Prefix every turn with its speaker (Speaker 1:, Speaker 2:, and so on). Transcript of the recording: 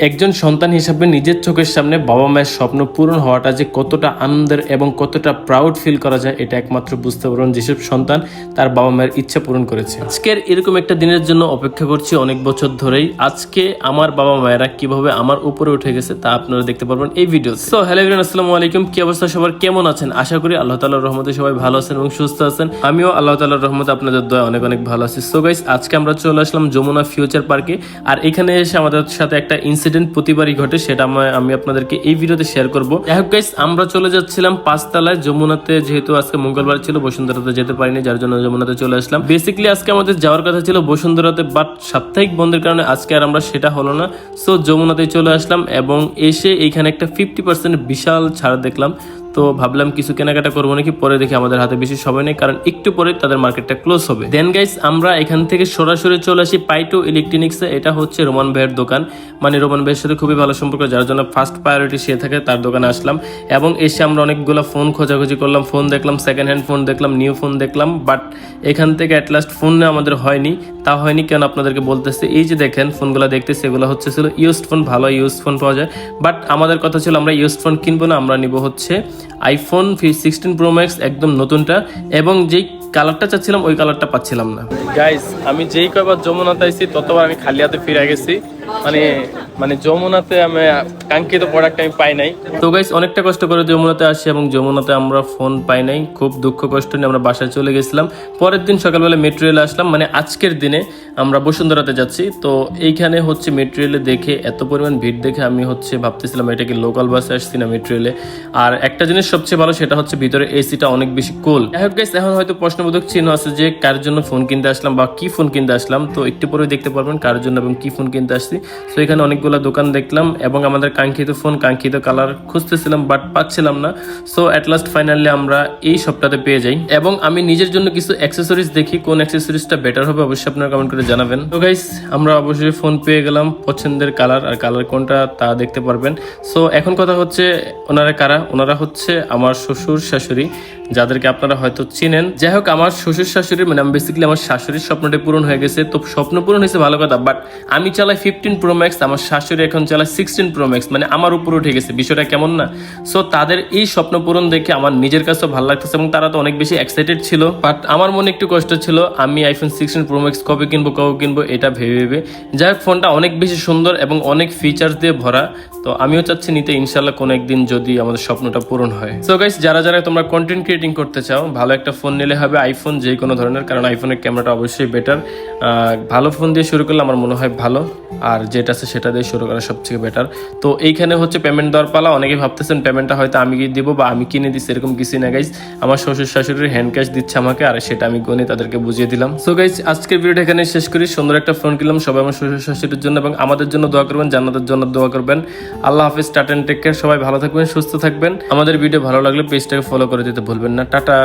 Speaker 1: একজন সন্তান হিসাবে নিজের চোখের সামনে বাবা মায়ের স্বপ্ন পূরণ হওয়াটা যে কতটা আনন্দের এবং কতটা প্রাউড ফিল করা যায়, এটা একমাত্র বুঝতে পারবেন যেসব সন্তান তার বাবা মায়ের ইচ্ছা পূরণ করেছে। আজকের এরকম একটা দিনের জন্য অপেক্ষা করছি অনেক বছর ধরেই। আজকে আমার বাবা মায়েরা কীভাবে আমার উপরে উঠে গেছে তা আপনারা দেখতে পারবেন এই ভিডিও সো হ্যালো এভরিওয়ান আসসালামু আলাইকুম। কি অবস্থা? সবার কেমন আছেন? আশা করি আল্লাহ তাআলার রহমতে সবাই ভালো আছেন এবং সুস্থ আছেন। আমিও আল্লাহ তাআলার রহমতে আপনাদের দয়া অনেক অনেক ভালো আছি। সো গাইস আজকে আমরা চলে আসলাম যমুনা ফিউচার পার্কে আর এখানে এসে আমাদের সাথে একটা ইনসিডেন্ট প্রতিবারই ঘটে, সেটা আমি- আপনাদেরকে এই ভিডিওতে শেয়ার করব। যাই হোক গাইস আমরা চলে যাচ্ছিলাম পাঁচতলায়। যমুনাতে যেহেতু আজকে মঙ্গলবার ছিল, বসুন্ধরাতে যেতে পারিনি, যার জন্য যমুনাতে চলে আসলাম। বেসিক্যালি আজকে আমাদের যাওয়ার কথা ছিল বসুন্ধরাতে বাট সাপ্তাহিক বন্ধের কারণে আজকে আর আমরা সেটা হলো না। সো যমুনাতে চলে আসলাম এবং এসে এইখানে একটা ফিফটি পার্সেন্ট বিশাল ছাড় দেখলাম। তো ভাবলাম কিছু কেনাকাটা করব নাকি? পরে দেখি আমাদের হাতে বেশি সময় নেই, কারণ একটু পরে তাদের মার্কেটটা ক্লোজ হবে। দেন গাইস আমরা এখান থেকে সরাসরি চলে আসি পাইটো ইলেকট্রনিক্সে এটা হচ্ছে রোমান ভাইয়ের দোকান। মানে রোমান ভাইয়ের সাথে খুবই ভালো সম্পর্ক, যার জন্য ফার্স্ট প্রায়োরিটি সে থাকে, তার দোকানে আসলাম। এবং এসে আমরা অনেকগুলো ফোন খোঁজাখুঁজি করলাম ফোন দেখলাম সেকেন্ড হ্যান্ড ফোন দেখলাম নিউ ফোন দেখলাম বাট এখান থেকে অ্যাট লাস্ট ফোন আমাদের হয়নি। তা হয়নি কেন আপনাদেরকে বলতেছে, এই যে দেখেন ফোনগুলো দেখতেছি, এগুলো হচ্ছে ছিল ইউজড ফোন ভালো ইউজ ফোন পাওয়া যায়। বাট আমাদের কথা ছিল আমরা ইউজড ফোন কিনবো না, আমরা নিব হচ্ছে আইফোন সিক্সটিন প্রো ম্যাক্স একদম নতুনটা। এবং যেই কালারটা চাচ্ছিলাম ওই কালারটা পাচ্ছিলাম না। গাইস আমি যেই কয়বার যমুনাতে আইছি ততবার আমি খালি হাতে ফিরে গেছি। মানে মানে যমুনাতে আমি কাঙ্ক্ষিত প্রোডাক্ট আমি পাই নাই। তো গাইস অনেকটা কষ্ট করে যমুনাতে আসি এবং যমুনাতে আমরা ফোন পাই নাই। খুব দুঃখ কষ্ট নিয়ে আমরা বাসায় চলে গেছিলাম। পরের দিন সকালবেলা মেট্রো রেলে আসলাম। মানে আজকের দিনে আমরা বসুন্ধরাতে যাচ্ছি। তো এইখানে হচ্ছে মেট্রো রেলে দেখে এত পরিমাণ ভিড় দেখে আমি হচ্ছে ভাবতেছিলাম এটা কি লোকাল বাসে আসছি না মেট্রো রেলে আর একটা জিনিস সবচেয়ে ভালো সেটা হচ্ছে ভিতরে এসিটা অনেক বেশি কোল এখন গাইস এখন হয়তো প্রশ্নবোধক চিহ্ন আছে যে কার জন্য ফোন কিনতে আসলাম বা কি ফোন কিনতে আসলাম, তো একটু পরে দেখতে পারবেন কার জন্য এবং কি ফোন কিনতে আসছি। তো এখানে অনেকগুলো দোকান দেখলাম এবং আমাদের কাঙ্ক্ষিত ফোন কাঙ্ক্ষিত কালার খুঁজতেছিলাম বাট পাচ্ছিলাম না। সো অ্যাট লাস্ট ফাইনালি আমরা এই সপ্তাহে পেয়ে যাই এবং আমি নিজের জন্য কিছু অ্যাক্সেসরিজ দেখি, কোন অ্যাক্সেসরিজটা বেটার হবে অবশ্যই আপনারা কমেন্ট করে জানাবেন। তো গাইস আমরা অবশ্যই ফোন পেয়ে গেলাম পছন্দের কালার আর কালার কোনটা তা দেখতে পারবেন। সো এখন কথা হচ্ছে ওনারা কারা? ওনারা হচ্ছে আমার শ্বশুর শাশুড়ি, যাদেরকে আপনারা হয়তো চিনেন। যাই হোক আমার শ্বশুর শাশুড়ির মানে বেসিক্যালি আমার শাশুড়ির স্বপ্নটা পূরণ হয়ে গেছে। তো স্বপ্ন পূরণ হয়েছে ভালো কথা বাট আমি চালাই ফিফটিন প্রো ম্যাক্স আমার শাশুড়ি এখন চালায় সিক্সটিন প্রো ম্যাক্স মানে আমার উপর উঠে গেছে। বিষয়টা কেমন না? সো তাদের এই স্বপ্ন পূরণ দেখে আমার নিজের কাছেও ভালো লাগতেছে এবং তারা তো অনেক বেশি এক্সাইটেড ছিল বাট আমার মনে একটু কষ্ট ছিল, আমি আইফোন সিক্সটিন প্রো ম্যাক্স কবে কিনবো কবে কিনবো, এটা ভেবে ভেবে। যাই হোক, ফোনটা অনেক বেশি সুন্দর এবং অনেক ফিচার্স দিয়ে ভরা, তো আমিও চাচ্ছি নিতে ইনশাল্লাহ কোনো একদিন যদি আমাদের স্বপ্নটা পূরণ হয়। সো গাইস যারা যারা তোমরা কন্টেন্ট ক্রিয়েটিং করতে চাও, ভালো একটা ফোন নিলে হবে আইফোন যে কোনো ধরনের, কারণ আইফোনের ক্যামেরাটা অবশ্যই বেটার ভালো ফোন দিয়ে শুরু করলে আমার মনে হয় ভালো, আর যেটা আছে সেটা দিয়ে শুরু করা সবথেকে বেটার তো এইখানে হচ্ছে পেমেন্ট দেওয়ার পালা অনেকে ভাবতেছেন পেমেন্টটা হয়তো আমি দিব বা আমি কিনে দিচ্ছি এরকম কিছু না গাইজ আমার শ্বশুর শাশুড়ির হ্যান্ড ক্যাশ দিচ্ছে আমাকে, আর সেটা আমি গনে তাদেরকে বুঝিয়ে দিলাম। সো গাইজ আজকের ভিডিওটা এখানে শেষ করি। সুন্দর একটা ফোন কিনলাম, সবাই আমার শ্বশুর শাশুড়ির জন্য এবং আমাদের জন্য দোয়া করবেন, জান্নাতের জন্য দোয়া করবেন। আল্লাহ হাফিজ টাটা টেক কেয়ার সবাই ভালো থাকবেন, সুস্থ থাকবেন। আমাদের ভিডিও ভালো লাগলে পেজটাকে ফলো করে দিতে ভুলবেন না। টাটা।